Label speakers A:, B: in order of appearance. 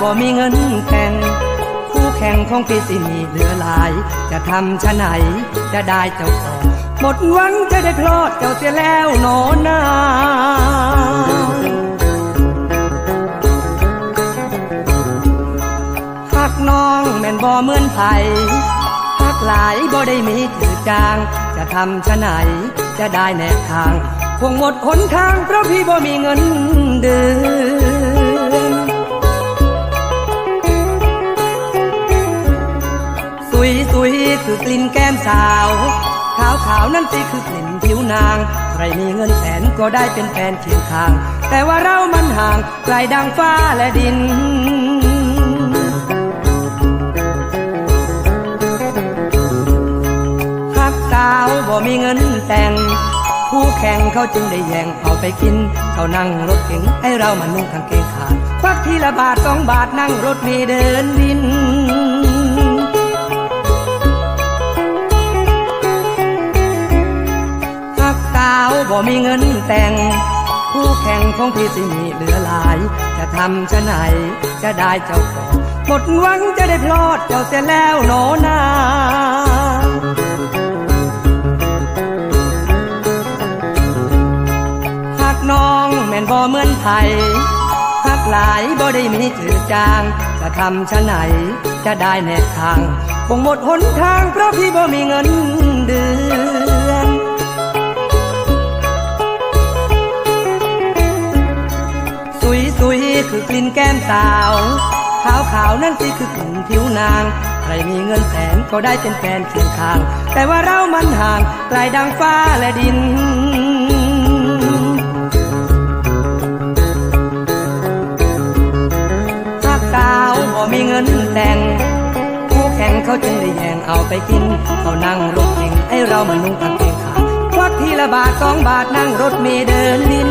A: บ่มีเงินแข่งคู่แข่งของพี่สิมีเหลือหลาย จะทำชะไหนจะได้เจ้าของหมดหวังจะได้พลอดเจ้าเสียแล้วหนอนาหักน้องแม่นบ่เหมือนไผหักหลายบ่ได้มีถือจาง จะทำชะไหนจะได้แนบทางคงหมดหนทางเพราะพี่บ่มีเงินเดือน ยสุยคือกลิ่นแก้มสาว ขาวขาวนั่นสิคือกลิ่นผิวนาง ใครมีเงินแสนก็ได้เป็นแฟนเคียงข้าง แต่ว่าเรามันห่างไกลดังฟ้าและดินหักสาวบ่มีเงินแต่งคู่แข่งเขาจึงได้แย่งเอาไปกิน เขานั่งรถเก๋งให้เรามานุ่งกางเกงขาดควักทีละบาทสองบาทนั่งรถมีเดินวินาวบ่มีเงินแต่ง คู่แข่งของพี่สิมีเหลือหลาย จะทำชะไหนจะได้เจ้าของหมดหวังจะได้พลอดเจ้าเสียแล้วโนนาหากน้องแม่นบ่เหมือนไผหากหลายบ่ได้มีจือจาง จะทำชะไหนจะได้แนบทางคงหมดหนทางเพราะพี่บ่มีเงินเดือน กลิ่นแก้มสาว ขาวขาวนั่นสิคือกลิ่นผิวนาง ใครมีเงินแสนก็ได้เป็นแฟนเคียงข้าง แต่ว่าเรามันห่างไกลดังฟ้าและดินหากสาวบ่มีเงินแต่งคู่แข่งเขาจึงได้แย่งเอาไปกิน เขานั่งรถเก่งให้เรามานุ่งกางเกงขาดควักทีละบาทสองบาทนั่งรถเมล์เดินดิน